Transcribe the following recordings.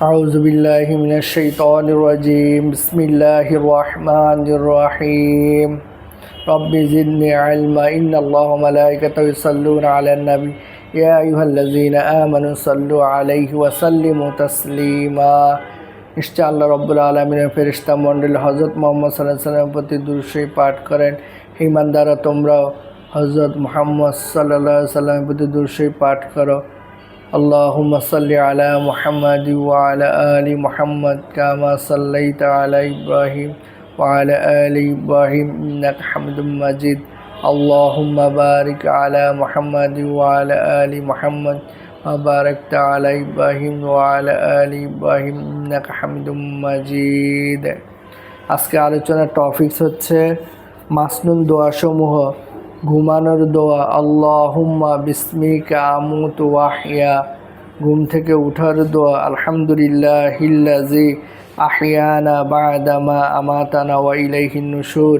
أعوذ بالله من الشيطان الرجيم بسم الله الرحمن الرحيم رب زدني علما إن الله وملائكته يصلون على النبي يا أيها الذين آمنوا صلوا عليه وسلموا تسليما নিশ্চয় আল্লাহ রব্বুল আলমিনের ফেরিস্তা মণ্ডল হজরত মোহাম্মদ সাল্লাহ সাল্লামের প্রতি দুরুশই পাঠ করেন হিমানদারা তোমরাও হজরত মোহাম্মদ সাল্লাহ সাল্লামের প্রতি দুরুশই পাঠ করো اللهم صل على محمد وعلى آل محمد كما صليت على إبراهيم وعلى آل إبراهيم إنك حمد مجيد اللهم بارك على محمد وعلى آل محمد وباركت على إبراهيم وعلى آل إبراهيم إنك حمد مجيد আজকে আলোচনার টপিকস হচ্ছে মাসনুন দোয়াসমূহ ঘুমানোর দোয়া, আল্লাহুম্মা বিসমিকা আমুত ওয়াহিয়া। ঘুম থেকে উঠার দোয়া আলহামদুলিল্লাহ হিল্লাজি আহিয়ানা বাদামা আমাতানা ওয়া ইলাইহিন নুশুর।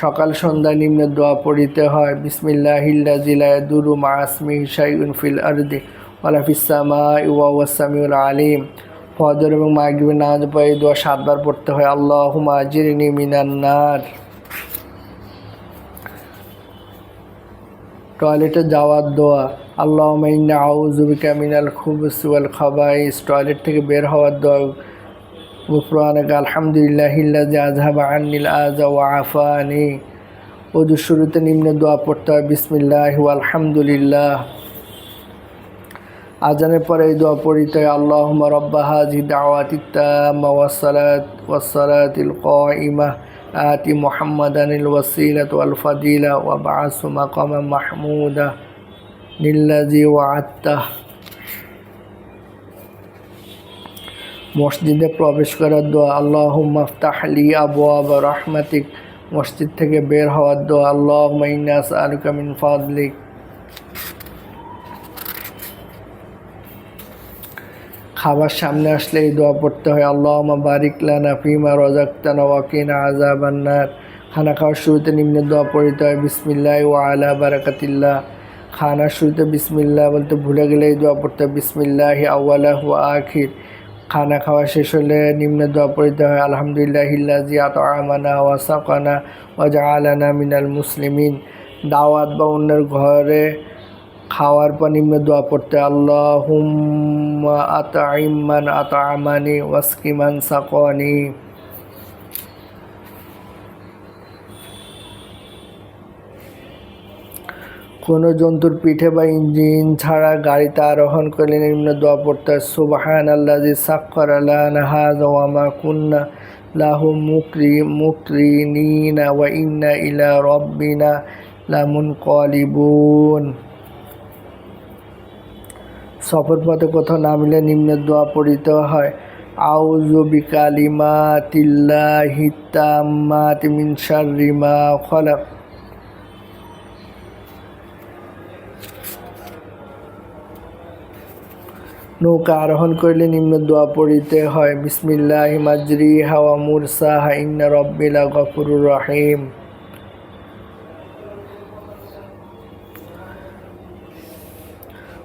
সকাল সন্ধ্যা নিম্ন দোয়া পড়িতে হয় বিসমিল্লাহ হিল্লাজি লা ইয়াদুরু মা আসমিহি শাইউন ফিল আরদি ওয়ালা ফিস সামাই ওয়া হুয়াস সামিউল আলিম। ফজর এবং মাগরিবের নামাজ পড়ে দোয়া সাতবার পড়তে হয়, আল্লাহুম্মা আজিরনি মিনান টয়লেটে যাওয়ার দোয়া। আল্লাহ মাইন্না আউজুবিকা মিনাল খুবুস ওয়াল খাবাইস। টয়লেট থেকে বের হওয়ার দোয়া। গুফরানাক আলহামদুলিল্লাহ হিল্লাজি আজহাবা আন্নিল আজা ওয়া আফানি। ওজুর শুরুতে নিম্ন দোয়া পড়তে হয়, বিসমিল্লাহ আলহামদুলিল্লাহ। আজানের পরে এই দোয়া পড়িতে আল্লাহ রব্বা হাজি দাওয়াতিত্তামা ওয়াসালাত ওয়াসালাতিল কাইমা آتي محمدا الوسيلة والفضيلة وابعث مقاما محمودا للذي وعدته মসজিদে প্রবেশ করার দোয়া আল্লাহ মাফতাহলি আবু আবা রহমাতিক মসজিদ থেকে বের হওয়ার দোয়া আল্লাহ মাইনাস আলুকামিন ফাদলিক খাবার সামনে আসলে এই দোয়া পড়তে হয় আল্লাহ বারিক লানা ফিমা রজাক্তানা ওয়াকিনা আজাবান্নার খানা খাওয়ার শুরুতে নিম্ন দোয়া পড়িতে হয়, বিসমিল্লাহ ও আলা বারাকাতিল্লাহ। খানার শুরুতে বিসমিল্লা বলতে ভুলে গেলে এই দোয়া পড়তে হয়, বিসমিল্লাহ আউ্লাহ ও আখির। খানা খাওয়া শেষ হলে নিম্ন দোয়া পড়িতে হয় আলহামদুলিল্লাহ জিয়াত আমানা ওয়াসাকানা ওয়াজা আলানা মিনাল মুসলিমিন। দাওয়াত বা অন্যের ঘরে খাওয়ার পর নিম্ন দোয়া পড়তে আল্লাহ হুম্মা আতা ইমান আতা আমানি ওয়াসকিমান সাকনি। কোনো জন্তুর পিঠে বা ইঞ্জিন ছাড়া গাড়িতে আরোহণ করলে নিম্ন দোয়া পড়তে সুবাহান আল্লাহ জি সাক্ষর আল্লাহ হাজ ওয়ামা কুন্না লাহু মুকরি মুকরি নিনা ওয়া ইন্না ইলা রব্বিনা লামুন কলিবুন সফর পথে কোথাও নামিলে নিম্নের দোয়া পড়িতে হয়। আউজু বিকালিমা তিল্লা হিতাম্মা তিমিন শারিমা খলাক। নৌকা আরোহণ করলে নিম্ন দোয়া পড়িতে হয়। বিসমিল্লাহ মাজরি হাওয়া মুরসা ইন্না রব্বিলা গফুরুর রহিম।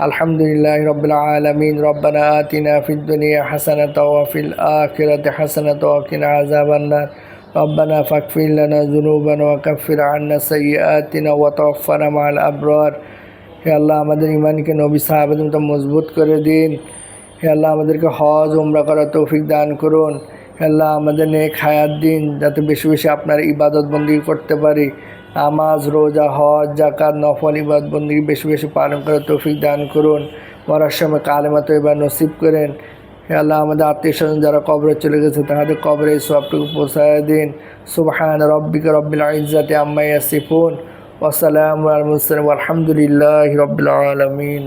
الحمد لله رب العالمين ربنا آتنا في الدنيا حسنة وفي الآخرة حسنة وقنا عذاب النار ربنا فاغفر لنا ذنوبنا وكفر عنا سيئاتنا وتوفنا مع الأبرار হে আল্লাহ আমাদের ইমানকে নবী সাহাবের মতো মজবুত করে দিন হে আল্লাহ আমাদেরকে হজ উমরা করার তৌফিক দান করুন হে আল্লাহ আমাদের নেক হায়াত দিন যাতে বেশি বেশি আপনার ইবাদত বন্দি করতে পারি নামাজ, রোজা, হজ জাকাত নফল ইবাদ বন্দি বেশি বেশি পালন করে তৌফিক দান করুন। মরার সময় কালেমা এবার নসিব করেন। হে আল্লাহ, আমাদের আত্মীয় স্বজন যারা কবরে চলে গেছে, তাহাদের কবরে সবটুকু পৌঁছায় দিন। সুবাহান রব্বিক রব্বিল ইজ্জাতে আম্মাই আসিফুন ওসালাম আলমুসলাম আলহামদুলিল্লাহ রবিল আলমিন।